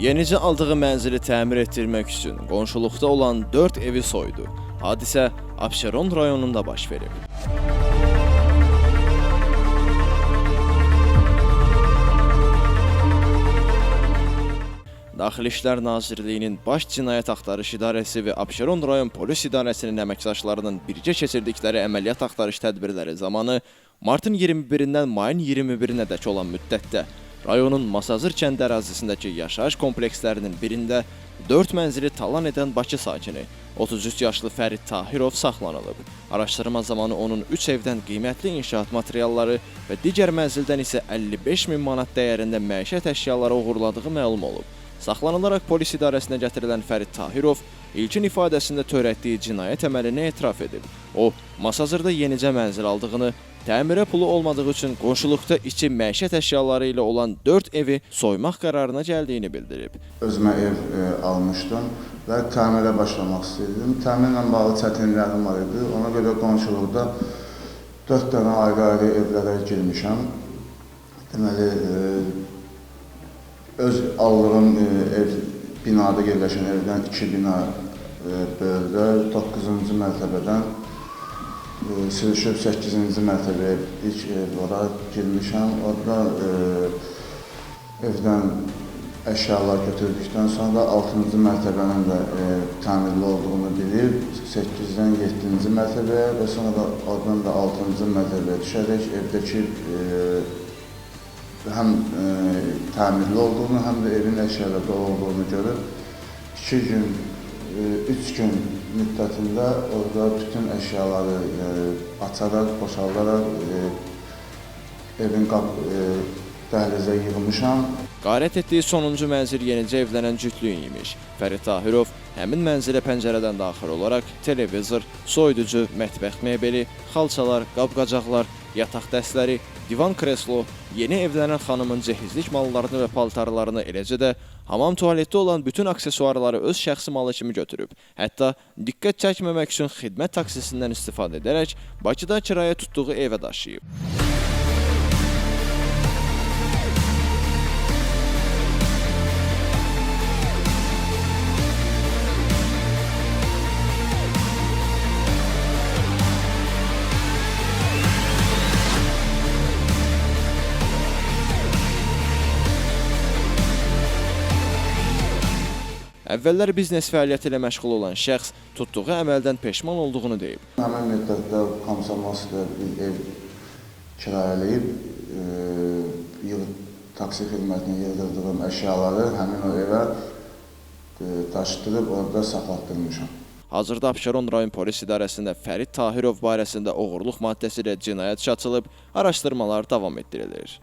Yenicə aldığı mənzili təmir etdirmək üçün qonşuluqda olan 4 evi soydu. Hadisə Abşeron rayonunda baş verib. Daxili İşlər Nazirliyinin Baş Cinayət Axtarış İdarəsi və Abşeron rayon polis idarəsinin əməkdaşlarının birgə keçirdikləri əməliyyat axtarış tədbirləri zamanı martın 21-dən mayın 21-nədək olan müddətdə rayonun Masazır kənd ərazisindəki yaşayış komplekslərinin birində 4 mənzili talan edən Bakı sakini 33 yaşlı Fərid Tahirov saxlanılıb. Araşdırma zamanı onun 3 evdən qiymətli inşaat materialları və digər mənzildən isə 55 min manat dəyərində məişət əşyaları uğurladığı məlum olub. Saxlanılaraq polis idarəsinə gətirilən Fərid Tahirov ilkin ifadəsində törətdiyi cinayət əməlini etiraf edib. O, Masazırda yenicə mənzil aldığını, təmirə pulu olmadığı üçün qonşuluqda içi məişət əşyaları ilə olan 4 evi soymaq qərarına gəldiyini bildirib. Özümə ev e, almışdım və təmirə başlamaq istəyirdim. Təmirlə bağlı çətinliklərim var idi. Ona görə qonşuluqda 4 dənə ayrı-ayrı evlərə girmişəm. Deməli, e, öz aldığım e, ev binada yerləşən evdən 2 bina e, bölgə 9-cu mərtəbədən sürüşüb 8-ci mərtəbəyə ilk evlara girmişəm. Orada e, evdən əşyalar götürdükdən sonra 6-cı mərtəbənin də e, təmirli olduğunu bilib 8-dən 7-ci mərtəbəyə və sonra da oradan da 6-cı mərtəbəyə düşərək evdəki e, həm təmirli olduğunu, həm də evin əşyaları dolu olduğunu görüb 2 gün, 3 gün müddətində orada bütün əşyaları e, açaraq, boşaldaraq e, evin qap e, dəhlizə yığmışam. Qarət etdiyi sonuncu mənzil yenicə evlənən cütlük imiş. Fərid Tahirov həmin mənzilə pəncərədən daxil olaraq televizor, soyuducu, mətbəx mebeli, xalçalar, qab-qacaqlar, yataq dəstləri, divan kreslo, yeni evlənən xanımın cehizlik mallarını və paltarlarını, eləcə də hamam tualetdə olan bütün aksesuarları öz şəxsi malı kimi götürüb. Hətta diqqət çəkməmək üçün xidmət taksisindən istifadə edərək Bakıda kirayə tutduğu evə daşıyıb. Əvvəllər biznes fəaliyyəti ilə məşğul olan şəxs tutduğu əməldən peşman olduğunu deyib. Həmin müddətdə Komsomolskda bir ev kirayələyib, e, taksi xidmətinə yığdırdığım əşyaları həmin o evə e, daşıdırıb orada saxlatdırmışam. Hazırda Abşeron rayon polis idarəsində Fərid Tahirov barəsində oğurluq maddəsi ilə cinayət işi açılıb, araşdırmalar davam etdirilir.